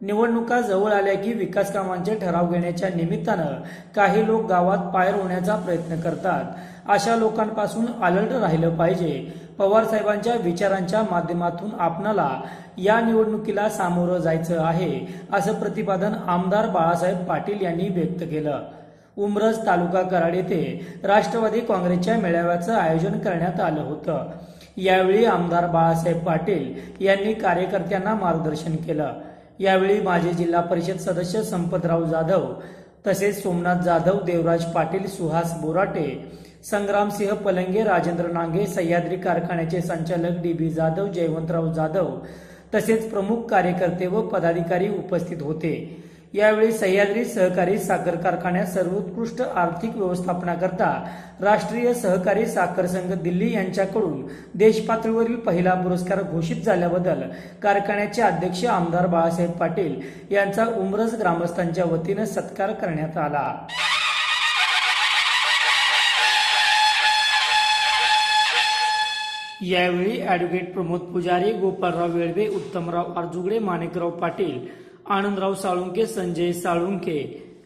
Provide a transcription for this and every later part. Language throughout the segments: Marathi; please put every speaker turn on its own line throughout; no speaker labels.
निवडणुका जवळ आल्या की विकास कामांचे ठराव घेण्याच्या निमित्तानं काही लोक गावात पायर होण्याचा प्रयत्न करतात. अशा लोकांपासून अलर्ट राहिलं पाहिजे. पवार साहेबांच्या विचारांच्या माध्यमातून आपणाला या निवडणुकीला सामोरं जायचं आहे असं प्रतिपादन आमदार बाळासाहेब पाटील यांनी व्यक्त केलं. उमरज तालुका कराड येथे राष्ट्रवादी काँग्रेसच्या मेळाव्याचं आयोजन करण्यात आलं होतं. यावेळी आमदार बाळासाहेब पाटील यांनी कार्यकर्त्यांना मार्गदर्शन केलं. यावेळी माजी जिल्हा परिषद सदस्य संपतराव जाधव तसेच सोमनाथ जाधव देवराज पाटील सुहास बोराटे संग्रामसिंह पलंगे राजेंद्र नांगे सह्याद्री कारखान्याचे संचालक डी बी जाधव जयवंतराव जाधव तसेच प्रमुख कार्यकर्ते व पदाधिकारी उपस्थित होते. यावेळी सह्याद्री सहकारी साखर कारखान्यात सर्वोत्कृष्ट आर्थिक व्यवस्थापनाकरता राष्ट्रीय सहकारी साखर संघ दिल्ली यांच्याकडून देशपातळीवरील पहिला पुरस्कार घोषित झाल्याबद्दल कारखान्याचे अध्यक्ष आमदार बाळासाहेब पाटील यांचा उमरज ग्रामस्थांच्या वतीनं सत्कार करण्यात आला. यावेळी ॲडव्होकेट प्रमोद पुजारी गोपालराव वेळवे उत्तमराव आरजुगडे माणिकराव पाटील आनंदराव साळुंके संजय साळुंके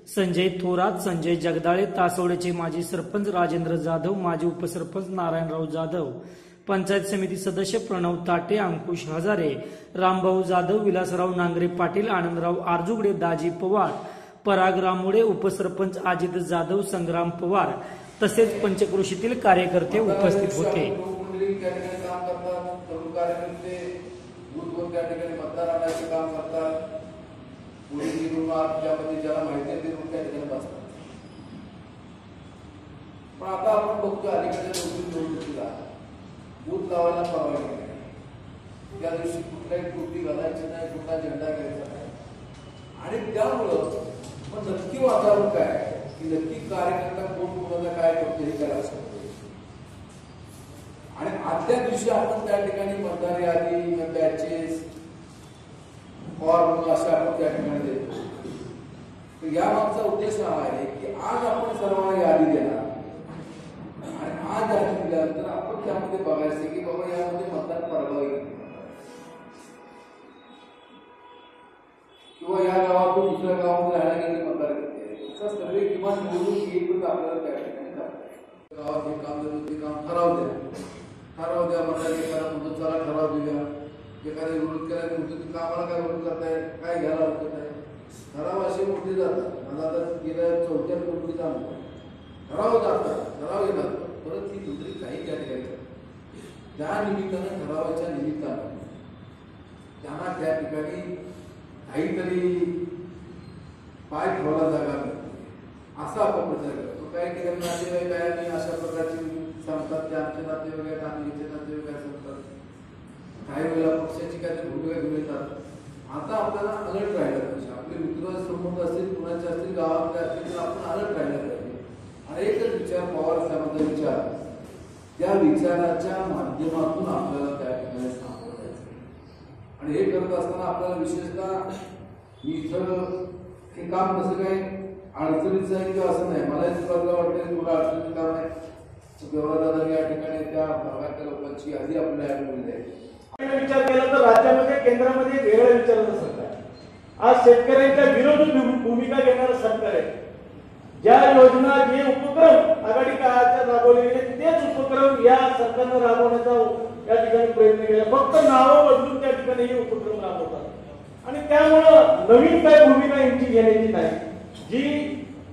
संजय थोरात संजय जगदाळे तासवड्याचे माजी सरपंच राजेंद्र जाधव माजी उपसरपंच नारायणराव जाधव पंचायत समिती सदस्य प्रणव ताटे अंकुश हजारे रामभाऊ जाधव विलासराव नांगरे पाटील आनंदराव आरजुगडे दाजी पवार पराग रामोडे उपसरपंच अजित जाधव संग्राम पवार तसेच पंचकृषीतील कार्यकर्ते उपस्थित होते
मंडळी त्या ठिकाणी काम करतात तरुण कार्यकर्ते बूथवर त्या ठिकाणी मतदार आणायचे काम करतात पोलीस निवडणूक ज्यामध्ये ज्याला माहिती आहे ते लोक त्या ठिकाणी बसतात. पण आता आपण बघतो अलीकडच्या नोकरी निवडणुकीला बूथ लावायला परवानगी नाही. त्या दिवशी कुठल्याही टोपी घालायची नाही कुठला झेंडा घ्यायचा नाही. आणि त्यामुळं मग नक्की वातावरण काय की नक्की कार्यकर्ता कोण कोणाला काय करतो हे करायला सांगतो आणि आदल्या दिवशी आपण त्या ठिकाणी मतदार यादी बॅचेस फॉर्म असे आपण त्या ठिकाणी देतो. तर या मागचा उद्देश हा आहे की आज आपण सर्वांना यादी देणार आणि आज यादी दिल्यानंतर आपण त्यामध्ये बघायचं की बाबा यामध्ये मतदान नाही. किंवा या गावातून दुसऱ्या गावामध्ये राहायला गेले मतदार किती याचा सर्वे किमान निवडून येईल आपल्याला त्या ठिकाणी. गावात हे। काम झालं ते काम ठराव द्या ठराव द्या मतदार एखादा म्हणतो चला ठराव देऊया एखाद्या विरोध केला म्हणतो तुम्ही कामाला काय विरोध करताय काय घ्यायला आहे ठराव असे मोठे जातात. मला आता गेल्या चौथ्या निवडणुकीचा अनुभव आहे. ठराव जातात. ठराव येतात. परत ती दुसरी काही त्या ठिकाणी त्या निमित्तानं ठरावाच्या निमित्तानं. त्यांना त्या ठिकाणी काहीतरी पाय ठेवला जागा असा आपण प्रचार करतो. काही ठिकाणी नातेवाईक आहे आणि अशा प्रकारची सांगतात की आमचे नातेवाईक आहेत आम्ही याचे नातेवाईक आहे सांगतात काही वेळेला पक्षाची काहीतरी भूमिका घेऊन येतात आता आपल्याला अलर्ट राहायला पाहिजे आपले मित्र संबंध असतील कुणाचे असतील गावातले असतील तर आपण अलर्ट राहायला पाहिजे. आणि एकच विचार पवार साहेबांचा विचार त्या विचाराच्या माध्यमातून आपल्याला त्या ठिकाणी सामोरं जायचं आणि हे करत असताना आपल्याला विशेषतः मी इथं हे काम कसं काय अडचणीचं आहे किंवा असं नाही मला हे सुरुवातीला वाटतं थोडं अडचणीचं काम आहे. व्यवहार या ठिकाणी त्या भागातल्या लोकांची यादी आपल्याला मिळते
विचार केला तर राज्यामध्ये केंद्रामध्ये वेगळा विचार आज शेतकऱ्यांच्या विरोधी भूमिका घेणारं सरकार आहे. ज्या योजना जे उपक्रम आघाडी काळात राबवले गेले तेच उपक्रम या सरकारनं राबवण्याचा या ठिकाणी प्रयत्न केला. फक्त नावं बदलून त्या ठिकाणी हे उपक्रम राबवतात. आणि त्यामुळं नवीन काय भूमिका यांची घेण्याची नाही. जी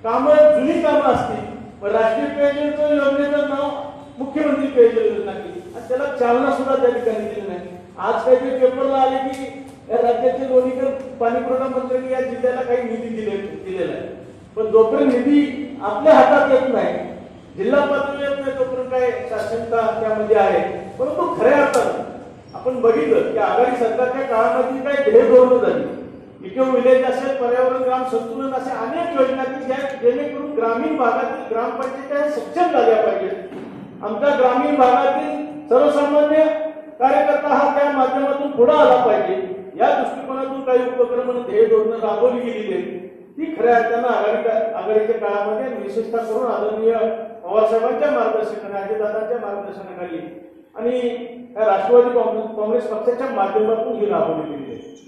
कामं जुनी कामं असतील पण राष्ट्रीय पेयजल योजनेचं नाव मुख्यमंत्री पेयजल योजना केली. आणि त्याला चालना सुद्धा त्या ठिकाणी दिली नाही. आज काही पेपरला आले की या राज्याचे दोन्ही पाणी पुरवठा मंत्र्यांनी या जिल्ह्याला काही निधी दिले दिलेला आहे. पण जोपर्यंत निधी आपल्या हातात येत नाही जिल्हा पातळीवर नाही तोपर्यंत काय शासनता त्यामध्ये आहे? परंतु खऱ्या अर्थानं आपण बघितलं की आघाडी सरकारच्या काळामध्ये काय ध्येय धोरणं झाली. इको विलेज असेल पर्यावरण ग्राम संतुलन असे अनेक योजना की ज्या जेणेकरून ग्रामीण भागातील ग्रामपंचायती सक्षम झाल्या पाहिजेत. आमच्या ग्रामीण भागातील सर्वसामान्य कार्यकर्ता हा त्या माध्यमातून पुढे आला पाहिजे. या दृष्टिकोनातून काही उपक्रम आणि ध्येय धोरणं राबवली गेली आहेत. ती खऱ्या अर्थानं आघाडी आघाडीच्या काळामध्ये विशेषतः करून आदरणीय पवारसाहेबांच्या मार्गदर्शनाने अजितदादांच्या मार्गदर्शनाखाली आणि राष्ट्रवादी काँग्रेस काँग्रेस पक्षाच्या माध्यमातून ही राबवली गेली आहे.